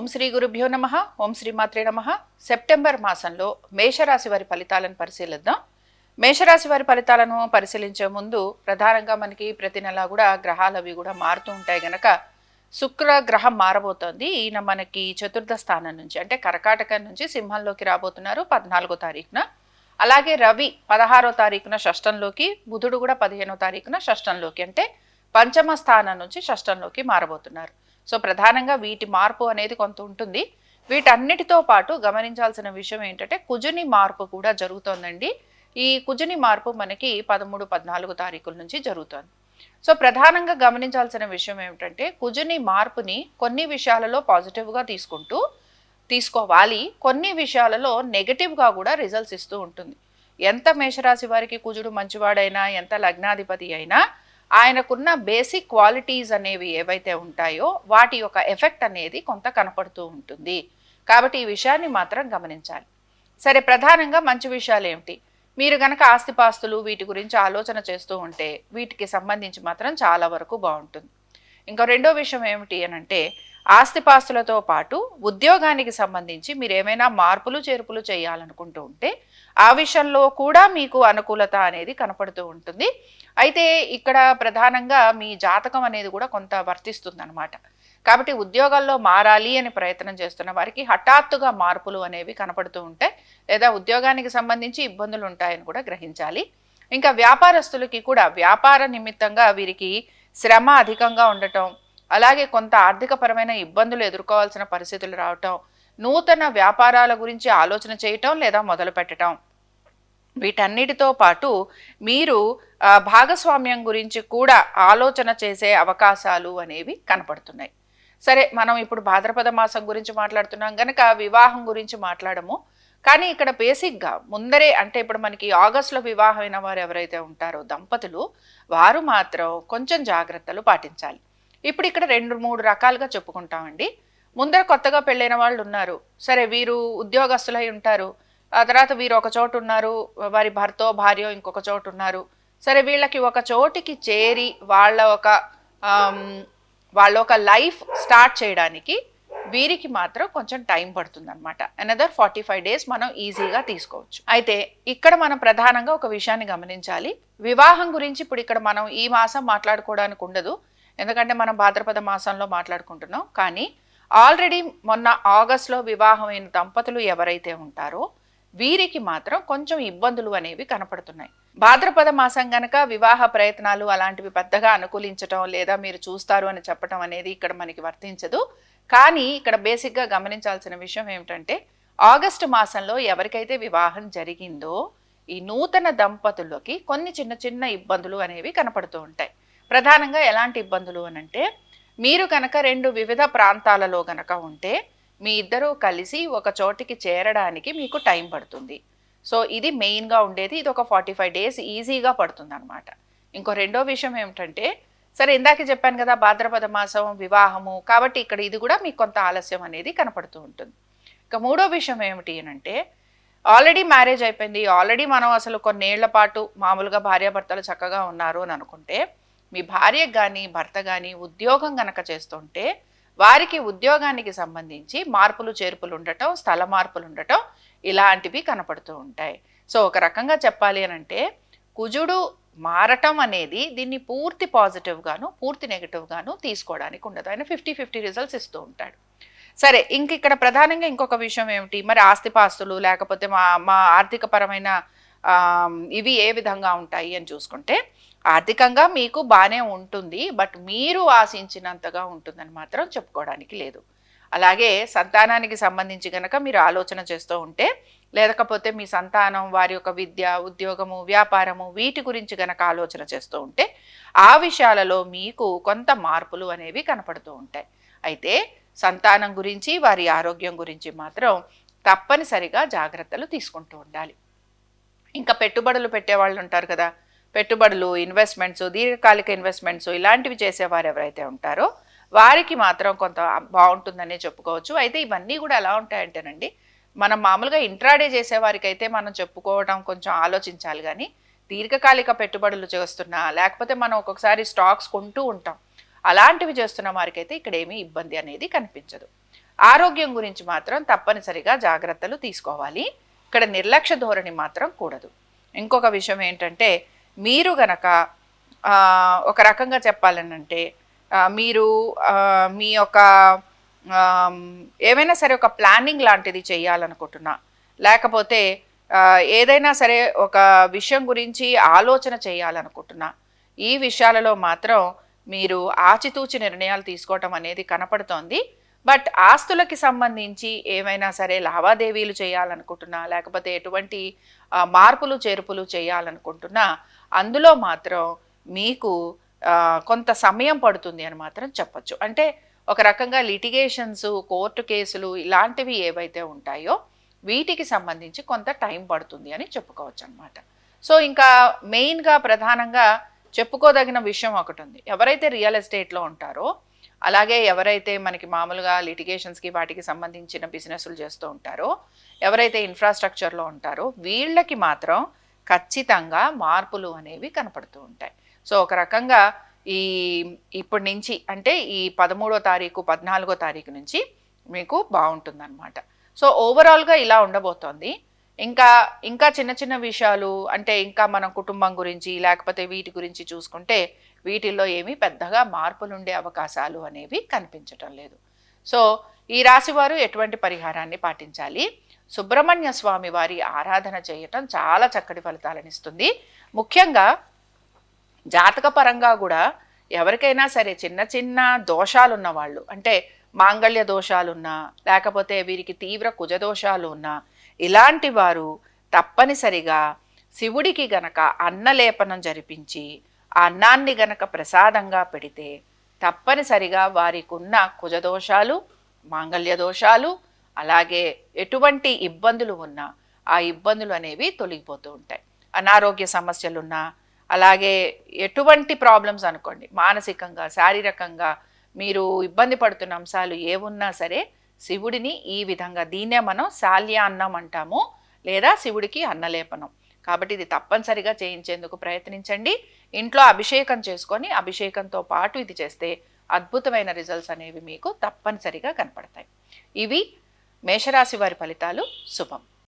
ఓం శ్రీ గురుభ్యో నమ. ఓం శ్రీ మాత్రే నమ. సెప్టెంబర్ మాసంలో మేషరాశి వారి ఫలితాలను పరిశీలిద్దాం. మేషరాశి వారి ఫలితాలను పరిశీలించే ముందు ప్రధానంగా మనకి ప్రతి నెల కూడా గ్రహాలు అవి కూడా మారుతూ ఉంటాయి గనక శుక్ర గ్రహం మారబోతోంది. ఈయన మనకి చతుర్థ స్థానం నుంచి అంటే కర్కాటకం నుంచి సింహంలోకి రాబోతున్నారు పద్నాలుగో తారీఖున. అలాగే రవి పదహారో తారీఖున షష్టంలోకి బుధుడు కూడా పదిహేనో తారీఖున షష్టంలోకి అంటే పంచమ స్థానం నుంచి షష్టంలోకి మారబోతున్నారు. సో ప్రధానంగా వీటి మార్పు అనేది కొంత ఉంటుంది. వీటన్నిటితో పాటు గమనించాల్సిన విషయం ఏంటంటే కుజుని మార్పు కూడా జరుగుతోందండి. ఈ కుజుని మార్పు మనకి పదమూడు పద్నాలుగు తారీఖుల నుంచి జరుగుతోంది. సో ప్రధానంగా గమనించాల్సిన విషయం ఏమిటంటే కుజుని మార్పుని కొన్ని విషయాలలో పాజిటివ్గా తీసుకుంటూ తీసుకోవాలి. కొన్ని విషయాలలో నెగటివ్గా కూడా రిజల్ట్స్ ఇస్తూ ఉంటుంది. ఎంత మేషరాశి వారికి కుజుడు మంచివాడైనా ఎంత లగ్నాధిపతి అయినా ఆయనకున్న బేసిక్ క్వాలిటీస్ అనేవి ఏవైతే ఉంటాయో వాటి యొక్క ఎఫెక్ట్ అనేది కొంత కనపడుతూ ఉంటుంది. కాబట్టి ఈ విషయాన్ని మాత్రం గమనించాలి. సరే ప్రధానంగా మంచి విషయాలు ఏమిటి? మీరు గనక ఆస్తిపాస్తులు వీటి గురించి ఆలోచన చేస్తూ ఉంటే వీటికి సంబంధించి మాత్రం చాలా వరకు బాగుంటుంది. ఇంకా రెండో విషయం ఏమిటి అని అంటే ఆస్తిపాస్తులతో పాటు ఉద్యోగానికి సంబంధించి మీరు ఏమైనా మార్పులు చేర్పులు చేయాలనుకుంటూ ఉంటే ఆ విషయంలో కూడా మీకు అనుకూలత అనేది కనపడుతూ ఉంటుంది. అయితే ఇక్కడ ప్రధానంగా మీ జాతకం అనేది కూడా కొంత వర్తిస్తుంది అనమాట కాబట్టి ఉద్యోగాల్లో మారాలి అని ప్రయత్నం చేస్తున్న వారికి హఠాత్తుగా మార్పులు అనేవి కనపడుతూ ఉంటాయి. లేదా ఉద్యోగానికి సంబంధించి ఇబ్బందులు ఉంటాయని కూడా గ్రహించాలి. ఇంకా వ్యాపారస్తులకి కూడా వ్యాపార నిమిత్తంగా వీరికి శ్రమ అధికంగా ఉండటం అలాగే కొంత ఆర్థికపరమైన ఇబ్బందులు ఎదుర్కోవాల్సిన పరిస్థితులు రావటం నూతన వ్యాపారాల గురించి ఆలోచన చేయటం లేదా మొదలు పెట్టడం వీటన్నిటితో పాటు మీరు భాగస్వామ్యం గురించి కూడా ఆలోచన చేసే అవకాశాలు అనేవి కనపడుతున్నాయి. సరే మనం ఇప్పుడు భాద్రపద మాసం గురించి మాట్లాడుతున్నాం కనుక వివాహం గురించి మాట్లాడము. కానీ ఇక్కడ బేసిక్గా ముందరే అంటే ఇప్పుడు మనకి ఆగస్టులో వివాహమైన వారు ఎవరైతే ఉంటారో దంపతులు వారు మాత్రం కొంచెం జాగ్రత్తలు పాటించాలి. ఇప్పుడు ఇక్కడ రెండు మూడు రకాలుగా చెప్పుకుంటామండి. ముందర కొత్తగా పెళ్ళైన వాళ్ళు ఉన్నారు. సరే వీరు ఉద్యోగస్తులై ఉంటారు. ఆ తర్వాత వీరు ఒక చోటు ఉన్నారు. వారి భర్తో భార్యో ఇంకొక చోటు ఉన్నారు. సరే వీళ్ళకి ఒక చోటికి చేరి వాళ్ళ ఒక వాళ్ళ ఒక లైఫ్ స్టార్ట్ చేయడానికి వీరికి మాత్రం కొంచెం టైం పడుతుంది అనమాట అనదర్ ఫార్టీ ఫైవ్ డేస్ మనం ఈజీగా తీసుకోవచ్చు. అయితే ఇక్కడ మనం ప్రధానంగా ఒక విషయాన్ని గమనించాలి. వివాహం గురించి ఇప్పుడు ఇక్కడ మనం ఈ మాసం మాట్లాడుకోవడానికి ఉండదు. ఎందుకంటే మనం భాద్రపద మాసంలో మాట్లాడుకుంటున్నాం. కానీ ఆల్రెడీ మొన్న ఆగస్ట్లో వివాహమైన దంపతులు ఎవరైతే ఉంటారో వీరికి మాత్రం కొంచెం ఇబ్బందులు అనేవి కనపడుతున్నాయి. భాద్రపద మాసం గనక వివాహ ప్రయత్నాలు అలాంటివి పెద్దగా అనుకూలించటం లేదా మీరు చూస్తారు అని చెప్పటం అనేది ఇక్కడ మనకి వర్తించదు. కానీ ఇక్కడ బేసిక్గా గమనించాల్సిన విషయం ఏమిటంటే ఆగస్టు మాసంలో ఎవరికైతే వివాహం జరిగిందో ఈ నూతన దంపతులకి కొన్ని చిన్న చిన్న ఇబ్బందులు అనేవి కనపడుతూ ఉంటాయి. ప్రధానంగా ఎలాంటి ఇబ్బందులు అని అంటే మీరు కనుక రెండు వివిధ ప్రాంతాలలో గనక ఉంటే మీ ఇద్దరూ కలిసి ఒక చోటికి చేరడానికి మీకు టైం పడుతుంది. సో ఇది మెయిన్గా ఉండేది. ఇది ఒక ఫార్టీ ఫైవ్ డేస్ ఈజీగా పడుతుంది అనమాట ఇంకో రెండో విషయం ఏమిటంటే సరే ఇందాక చెప్పాను కదా భాద్రపద మాసం వివాహము కాబట్టి ఇక్కడ ఇది కూడా మీకు కొంత ఆలస్యం అనేది కనపడుతూ ఉంటుంది. ఇక మూడో విషయం ఏమిటి అంటే ఆల్రెడీ మ్యారేజ్ అయిపోయింది. ఆల్రెడీ మనం అసలు కొన్నేళ్ళ పాటు మామూలుగా భార్యాభర్తలు చక్కగా ఉన్నారు అని అనుకుంటే మీ భార్య కానీ భర్త కానీ ఉద్యోగం గనక చేస్తుంటే వారికి ఉద్యోగానికి సంబంధించి మార్పులు చేర్పులు ఉండటం స్థల మార్పులు ఉండటం ఇలాంటివి కనపడుతూ ఉంటాయి. సో ఒక రకంగా చెప్పాలి అని అంటే కుజుడు మారటం అనేది దీన్ని పూర్తి పాజిటివ్గాను పూర్తి నెగిటివ్గాను తీసుకోవడానికి ఉండదు. ఆయన ఫిఫ్టీ ఫిఫ్టీ రిజల్ట్స్ ఇస్తూ ఉంటాడు. సరే ఇంక ఇక్కడ ప్రధానంగా ఇంకొక విషయం ఏమిటి? మరి ఆస్తిపాస్తులు లేకపోతే మా మా ఆర్థికపరమైన ఇవి ఏ విధంగా ఉంటాయి అని చూసుకుంటే ఆర్థికంగా మీకు బాగానే ఉంటుంది బట్ మీరు ఆశించినంతగా ఉంటుందని మాత్రం చెప్పుకోవడానికి లేదు. అలాగే సంతానానికి సంబంధించి గనక మీరు ఆలోచన చేస్తూ ఉంటే లేకపోతే మీ సంతానం వారి యొక్క విద్య ఉద్యోగము వ్యాపారము వీటి గురించి గనక ఆలోచన చేస్తూ ఉంటే ఆ విషయాలలో మీకు కొంత మార్పులు అనేవి కనపడుతూ ఉంటాయి. అయితే సంతానం గురించి వారి ఆరోగ్యం గురించి మాత్రం తప్పనిసరిగా జాగ్రత్తలు తీసుకుంటూ ఉండాలి. ఇంకా పెట్టుబడులు పెట్టేవాళ్ళు ఉంటారు కదా. పెట్టుబడులు ఇన్వెస్ట్మెంట్స్ దీర్ఘకాలిక ఇన్వెస్ట్మెంట్స్ ఇలాంటివి చేసేవారు ఎవరైతే ఉంటారో వారికి మాత్రం కొంత బాగుంటుందనే చెప్పుకోవచ్చు. అయితే ఇవన్నీ కూడా ఎలా ఉంటాయంటేనండి మనం మామూలుగా ఇంట్రాడే చేసేవారికి అయితే మనం చెప్పుకోవడం కొంచెం ఆలోచించాలి కానీ దీర్ఘకాలిక పెట్టుబడులు చేస్తున్నా లేకపోతే మనం ఒక్కొక్కసారి స్టాక్స్ కొంటూ ఉంటాం అలాంటివి చేస్తున్న వారికైతే ఇక్కడ ఏమీ ఇబ్బంది అనేది కనిపించదు. ఆరోగ్యం గురించి మాత్రం తప్పనిసరిగా జాగ్రత్తలు తీసుకోవాలి. ఇక్కడ నిర్లక్ష్య ధోరణి మాత్రం కూడదు. ఇంకొక విషయం ఏంటంటే మీరు గనక ఒక రకంగా చెప్పాలనంటే మీరు మీ యొక్క ఏమైనా సరే ఒక ప్లానింగ్ లాంటిది చేయాలనుకుంటున్నా. లేకపోతే ఏదైనా సరే ఒక విషయం గురించి ఆలోచన చేయాలనుకుంటున్నా. ఈ విషయాలలో మాత్రం మీరు ఆచితూచి నిర్ణయాలు తీసుకోవటం అనేది కనపడుతోంది. బట్ ఆస్తులకి సంబంధించి ఏమైనా సరే లావాదేవీలు చేయాలనుకుంటున్నా లేకపోతే ఎటువంటి మార్పులు చేర్పులు చేయాలనుకుంటున్నా అందులో మాత్రం మీకు కొంత సమయం పడుతుంది అని మాత్రం చెప్పొచ్చు. అంటే ఒక రకంగా లిటిగేషన్స్ కోర్టు కేసులు ఇలాంటివి ఏవైతే ఉంటాయో వీటికి సంబంధించి కొంత టైం పడుతుంది అని చెప్పుకోవచ్చు అనమాట సో ఇంకా మెయిన్గా ప్రధానంగా చెప్పుకోదగిన విషయం ఒకటి ఉంది ఎవరైతే రియల్ ఎస్టేట్లో ఉంటారో అలాగే ఎవరైతే మనకి మామూలుగా లిటిగేషన్స్కి వాటికి సంబంధించిన బిజినెస్లు చేస్తూ ఉంటారో ఎవరైతే ఇన్ఫ్రాస్ట్రక్చర్లో ఉంటారో వీళ్ళకి మాత్రం ఖచ్చితంగా మార్పులు అనేవి కనపడుతూ ఉంటాయి. సో ఒక రకంగా ఈ ఇప్పటి నుంచి అంటే ఈ పదమూడో తారీఖు పద్నాలుగో తారీఖు నుంచి మీకు బాగుంటుందన్నమాట. సో ఓవరాల్గా ఇలా ఉండబోతోంది. ఇంకా ఇంకా చిన్న చిన్న విషయాలు అంటే ఇంకా మన కుటుంబం గురించి లేకపోతే వీటి గురించి చూసుకుంటే వీటిల్లో ఏమీ పెద్దగా మార్పులు ఉండే అవకాశాలు అనేవి కనిపించటం లేదు. సో ఈ రాశి వారు ఎటువంటి పరిహారాన్ని పాటించాలి? సుబ్రహ్మణ్య స్వామి వారి ఆరాధన చేయటం చాలా చక్కటి ఫలితాలను ఇస్తుంది. ముఖ్యంగా జాతక పరంగా కూడా ఎవరికైనా సరే చిన్న చిన్న దోషాలు ఉన్న వాళ్ళు అంటే మాంగళ్య దోషాలున్నా లేకపోతే వీరికి తీవ్ర కుజ దోషాలు ఉన్నా ఇలాంటి వారు తప్పనిసరిగా శివుడికి గనక అన్నలేపనం జరిపించి ఆ అన్నాన్ని గనక ప్రసాదంగా పెడితే తప్పనిసరిగా వారికి ఉన్న కుజదోషాలు మాంగళ్య దోషాలు అలాగే ఎటువంటి ఇబ్బందులు ఉన్నా ఆ ఇబ్బందులు అనేవి తొలగిపోతూ ఉంటాయి. అనారోగ్య సమస్యలున్నా అలాగే ఎటువంటి ప్రాబ్లమ్స్ అనుకోండి మానసికంగా శారీరకంగా మీరు ఇబ్బంది పడుతున్న అంశాలు ఏమున్నా సరే శివుడిని ఈ విధంగా దీన్నే మనం శాల్యాన్నం అంటాము లేదా శివుడికి అన్నలేపనం. కాబట్టి ఇది తప్పనిసరిగా చేయించేందుకు ప్రయత్నించండి. ఇంట్లో అభిషేకం చేసుకొని అభిషేకంతో పాటు ఇది చేస్తే అద్భుతమైన రిజల్ట్స్ అనేవి మీకు తప్పనిసరిగా కనపడతాయి. ఇవి మేషరాశి వారి ఫలితాలు. శుభం.